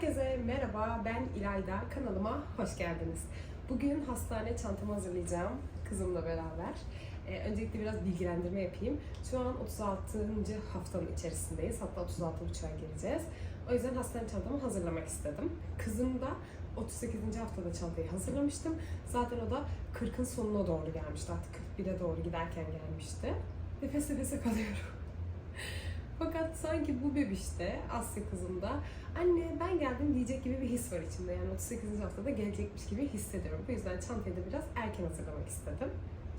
Herkese merhaba, ben İlayda. Kanalıma hoş geldiniz. Bugün hastane çantamı hazırlayacağım kızımla beraber. Ee, öncelikle biraz bilgilendirme yapayım. Şu an 36. haftanın içerisindeyiz. Hatta 36 buçuğa geleceğiz. O yüzden hastane çantamı hazırlamak istedim. Kızım da 38. haftada çantayı hazırlamıştım. Zaten o da 40'ın sonuna doğru gelmişti. Artık 41'e doğru giderken gelmişti. Nefes nefese kalıyorum. Fakat sanki bu bebişte, Asya kızımda anne ben geldim diyecek gibi bir his var içimde. Yani 38. haftada gelecekmiş gibi hissediyorum. Bu yüzden çantayı da biraz erken hazırlamak istedim.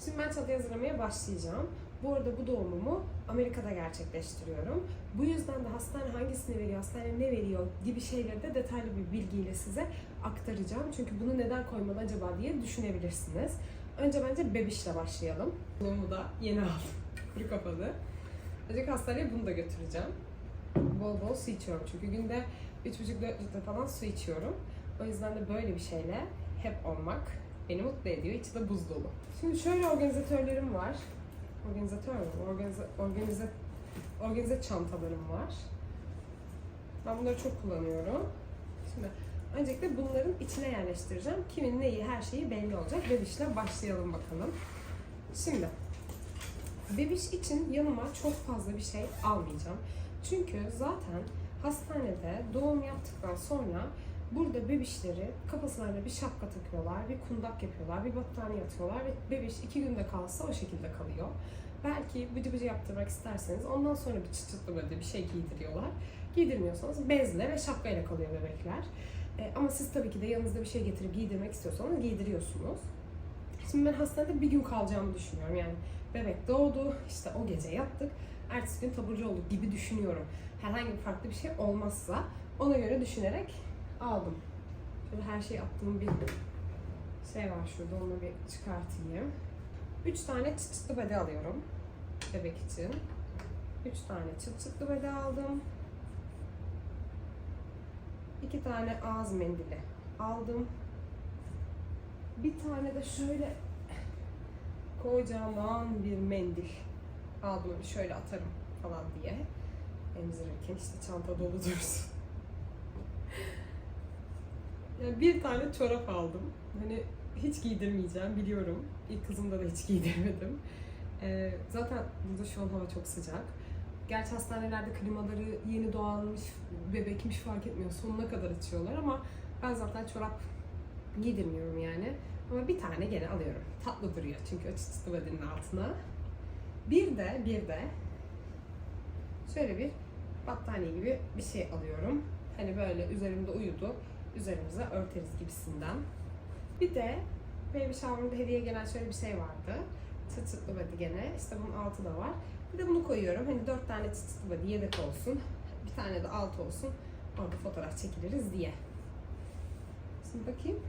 Şimdi ben çantayı hazırlamaya başlayacağım. Bu arada bu doğumumu Amerika'da gerçekleştiriyorum. Bu yüzden de hastane hangisini veriyor, hastane ne veriyor gibi şeyleri de detaylı bir bilgiyle size aktaracağım. Çünkü bunu neden koymadı acaba diye düşünebilirsiniz. Önce bence bebişle başlayalım. Doğumu da yeni aldım. Kuru kapalı. Önce hastaneye bunu da götüreceğim. Bol bol su içiyorum çünkü günde 3,5-4 litre falan su içiyorum. O yüzden de böyle bir şeyle hep olmak beni mutlu ediyor. İçi de buz dolu. Şimdi şöyle organizatörlerim var. Organizatör mü? Organize, organize, organize çantalarım var. Ben bunları çok kullanıyorum. Şimdi öncelikle bunların içine yerleştireceğim. Kimin neyi, her şeyi belli olacak. Bebişle başlayalım bakalım. Şimdi Bebiş için yanıma çok fazla bir şey almayacağım. Çünkü zaten hastanede doğum yaptıktan sonra burada bebişleri kafasına bir şapka takıyorlar, bir kundak yapıyorlar, bir battaniye atıyorlar ve bebiş iki günde kalsa o şekilde kalıyor. Belki bıcı bıcı yaptırmak isterseniz ondan sonra bir çıt çıtlı böyle bir şey giydiriyorlar. Giydirmiyorsanız bezle ve şapkayla kalıyor bebekler. E, ama siz tabii ki de yanınızda bir şey getirip giydirmek istiyorsanız giydiriyorsunuz. Şimdi ben hastanede bir gün kalacağımı düşünüyorum. Yani bebek doğdu, işte o gece yattık, ertesi gün taburcu olduk gibi düşünüyorum. Herhangi bir farklı bir şey olmazsa ona göre düşünerek aldım. Şöyle her şeyi attığım bir şey var şurada, onu bir çıkartayım. Üç tane çıt çıtlı bede alıyorum bebek için. Üç tane çıt çıtlı bede aldım. İki tane ağız mendili aldım. Bir tane de şöyle kocaman bir mendil aldım öyle şöyle atarım falan diye emzirirken işte çanta dolu dursun. yani bir tane çorap aldım. Hani hiç giydirmeyeceğim biliyorum. İlk kızımda da hiç giydirmedim. Ee, zaten burada şu an hava çok sıcak. Gerçi hastanelerde klimaları yeni doğanmış, bebekmiş fark etmiyor. Sonuna kadar açıyorlar ama ben zaten çorap giydirmiyorum yani. Ama bir tane gene alıyorum. Tatlı duruyor çünkü o çıtlı bedenin altına. Bir de bir de şöyle bir battaniye gibi bir şey alıyorum. Hani böyle üzerimde uyudu, üzerimize örteriz gibisinden. Bir de baby shower'da hediye gelen şöyle bir şey vardı. Çıt çıtlı bedi gene. İşte bunun altı da var. Bir de bunu koyuyorum. Hani dört tane çıt çıtlı bedi yedek olsun. Bir tane de alt olsun. Orada fotoğraf çekiliriz diye. Şimdi bakayım.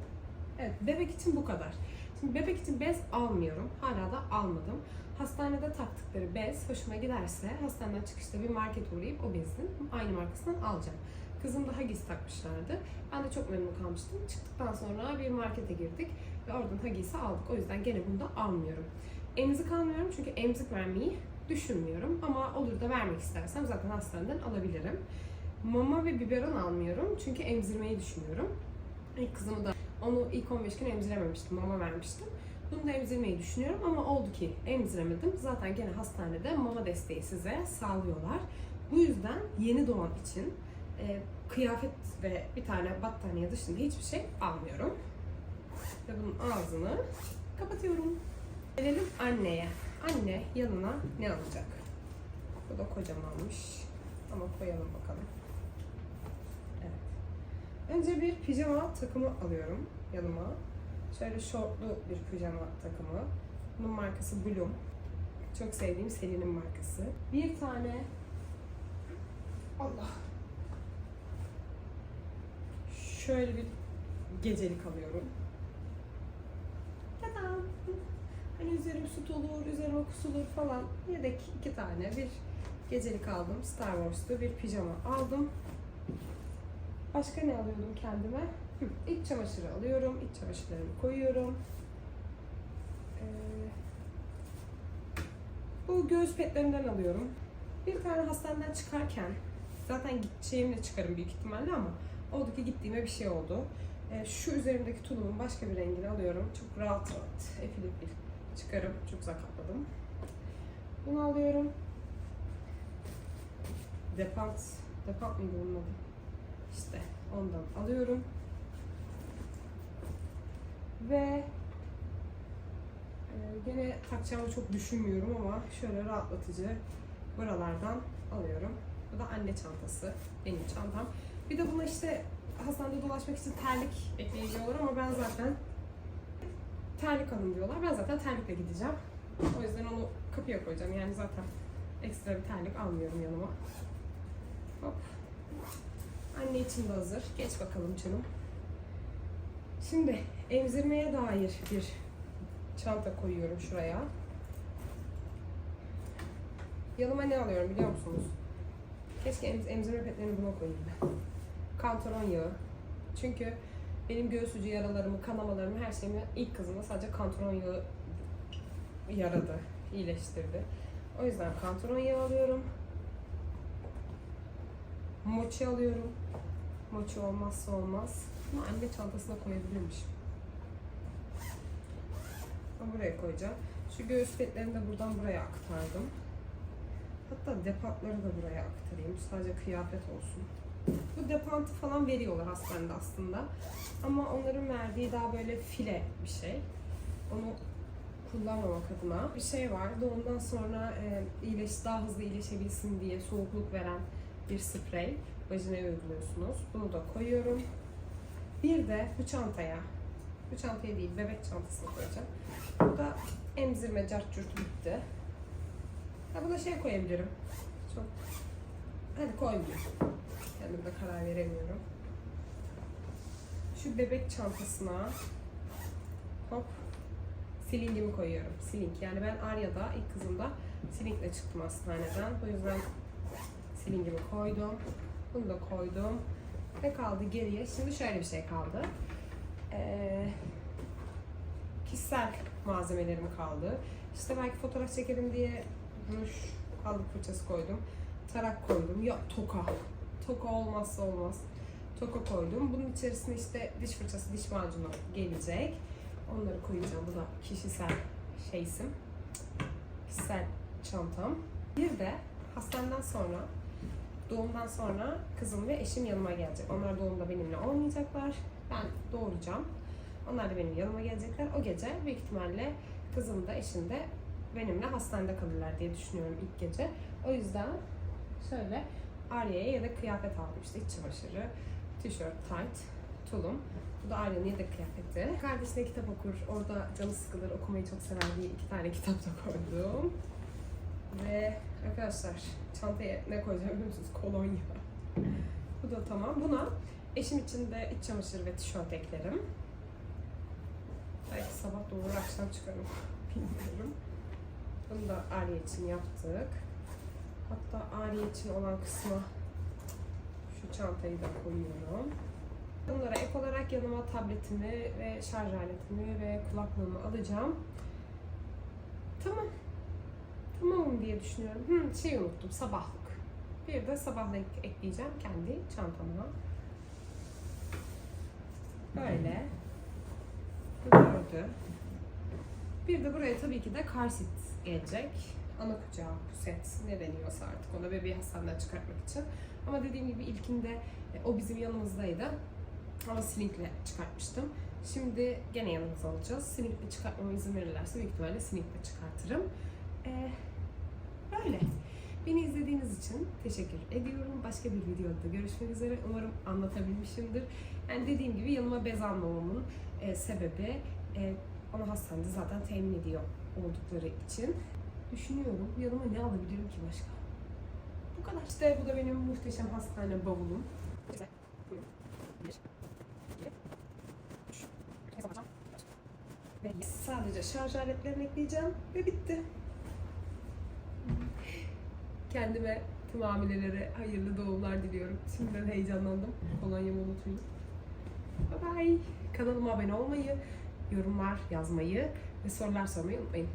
Evet, bebek için bu kadar. Şimdi bebek için bez almıyorum. Hala da almadım. Hastanede taktıkları bez hoşuma giderse hastaneden çıkışta bir market uğrayıp o bezin aynı markasından alacağım. Kızım da Huggies takmışlardı. Ben de çok memnun kalmıştım. Çıktıktan sonra bir markete girdik ve oradan Huggies'i aldık. O yüzden gene bunu da almıyorum. Emzik almıyorum çünkü emzik vermeyi düşünmüyorum. Ama olur da vermek istersem zaten hastaneden alabilirim. Mama ve biberon almıyorum çünkü emzirmeyi düşünüyorum. İlk kızımı da onu ilk 15 gün emzirememiştim, mama vermiştim. Bunu da emzirmeyi düşünüyorum ama oldu ki emziremedim. Zaten gene hastanede mama desteği size sağlıyorlar. Bu yüzden yeni doğan için e, kıyafet ve bir tane battaniye dışında hiçbir şey almıyorum. Ve bunun ağzını kapatıyorum. Gelelim anneye. Anne yanına ne alacak? Bu da kocamanmış. Ama koyalım bakalım. Önce bir pijama takımı alıyorum yanıma. Şöyle şortlu bir pijama takımı. Bunun markası Bloom. Çok sevdiğim Selin'in markası. Bir tane Allah şöyle bir gecelik alıyorum. Tadam! Hani üzerim süt olur, üzerime kusulur falan. Yedek iki tane bir gecelik aldım. Star Wars'lu bir pijama aldım. Başka ne alıyordum kendime? İç çamaşırı alıyorum. İç çamaşırlarımı koyuyorum. Ee, bu göğüs petlerinden alıyorum. Bir tane hastaneden çıkarken zaten gideceğimle çıkarım büyük ihtimalle ama Oldu ki gittiğime bir şey oldu. E, şu üzerimdeki tulumun başka bir rengini alıyorum. Çok rahat rahat, efil efil çıkarım. Çok güzel kapladım. Bunu alıyorum. Depant, depant mıydı onun adı? İşte ondan alıyorum. Ve e, gene takacağımı çok düşünmüyorum ama şöyle rahatlatıcı buralardan alıyorum. Bu da anne çantası, benim çantam. Bir de buna işte hastanede dolaşmak için terlik ekleyiyorlar ama ben zaten terlik alın diyorlar. Ben zaten terlikle gideceğim. O yüzden onu kapıya koyacağım. Yani zaten ekstra bir terlik almıyorum yanıma. Hop. Anne için de hazır. Geç bakalım canım. Şimdi emzirmeye dair bir çanta koyuyorum şuraya. Yanıma ne alıyorum biliyor musunuz? Keşke em- emzirme petlerini buna koyayım ben. Kantaron yağı. Çünkü benim göğüs ucu yaralarımı, kanamalarımı, her şeyimi ilk kızımda sadece kantaron yağı yaradı, iyileştirdi. O yüzden kantaron yağı alıyorum. Mochi alıyorum. Mochi olmazsa olmaz. Ama anne çantasına koyabilirmişim. Ama buraya koyacağım. Şu göğüs petlerini de buradan buraya aktardım. Hatta depantları da buraya aktarayım. Sadece kıyafet olsun. Bu depantı falan veriyorlar hastanede aslında. Ama onların verdiği daha böyle file bir şey. Onu kullanmamak adına bir şey var. Doğumdan sonra e, iyileş, daha hızlı iyileşebilsin diye soğukluk veren bir sprey. Vajinaya uyguluyorsunuz. Bunu da koyuyorum. Bir de bu çantaya, bu çantaya değil bebek çantasına koyacağım. Bu da emzirme cart curt bitti. Ha buna şey koyabilirim. Çok hadi koymayayım. Kendim de karar veremiyorum. Şu bebek çantasına hop silingimi koyuyorum. Siling. Yani ben Arya'da ilk kızımda silingle çıktım hastaneden. O yüzden silingimi koydum. Bunu da koydum. Ne kaldı geriye? Şimdi şöyle bir şey kaldı. Ee, kişisel malzemelerim kaldı. İşte belki fotoğraf çekelim diye ruj, allık fırçası koydum. Tarak koydum. Ya toka. Toka olmazsa olmaz. Toka koydum. Bunun içerisine işte diş fırçası, diş macunu gelecek. Onları koyacağım. Bu da kişisel şeysim. Kişisel çantam. Bir de hastaneden sonra doğumdan sonra kızım ve eşim yanıma gelecek. Onlar doğumda benimle olmayacaklar. Ben doğuracağım. Onlar da benim yanıma gelecekler. O gece büyük ihtimalle kızım da eşim de benimle hastanede kalırlar diye düşünüyorum ilk gece. O yüzden şöyle Arya'ya ya da kıyafet aldım işte iç çamaşırı, tişört, tight, tulum. Bu da Arya'nın yedek kıyafeti. Kardeşine kitap okur, orada canı sıkılır, okumayı çok sever diye iki tane kitap da koydum. Ve arkadaşlar çantaya ne koyacağım biliyor musunuz? Kolonya. Bu da tamam. Buna eşim için de iç çamaşırı ve tişört eklerim. Belki sabah doğru akşam çıkarım. Bilmiyorum. Bunu da Arya için yaptık. Hatta Arya için olan kısma şu çantayı da koyuyorum. Bunlara ek olarak yanıma tabletimi ve şarj aletimi ve kulaklığımı alacağım. Tamam. Tamamım diye düşünüyorum. Hı, şey unuttum, sabahlık. Bir de sabahlık ekleyeceğim kendi çantama. Böyle. Bu dördü. Bir de buraya tabii ki de car seat gelecek. Ana kucağı, puset ne deniyorsa artık ona bebeği hastaneden çıkartmak için. Ama dediğim gibi ilkinde e, o bizim yanımızdaydı. Ama silingle çıkartmıştım. Şimdi gene yanımıza alacağız. Silingle çıkartmama izin verirlerse büyük ihtimalle silingle çıkartırım. Ee, böyle. Beni izlediğiniz için teşekkür ediyorum. Başka bir videoda görüşmek üzere. Umarım anlatabilmişimdir. Yani dediğim gibi yanıma bez almamamın e, sebebi e, onu hastanede zaten temin ediyor oldukları için. Düşünüyorum yanıma ne alabilirim ki başka? Bu kadar. İşte bu da benim muhteşem hastane bavulum. Ve sadece şarj aletlerini ekleyeceğim ve bitti. Kendime tüm hamilelere hayırlı doğumlar diliyorum. Şimdiden heyecanlandım. Kolonyamı unutmayın. Bye bye. Kanalıma abone olmayı, yorumlar yazmayı ve sorular sormayı unutmayın.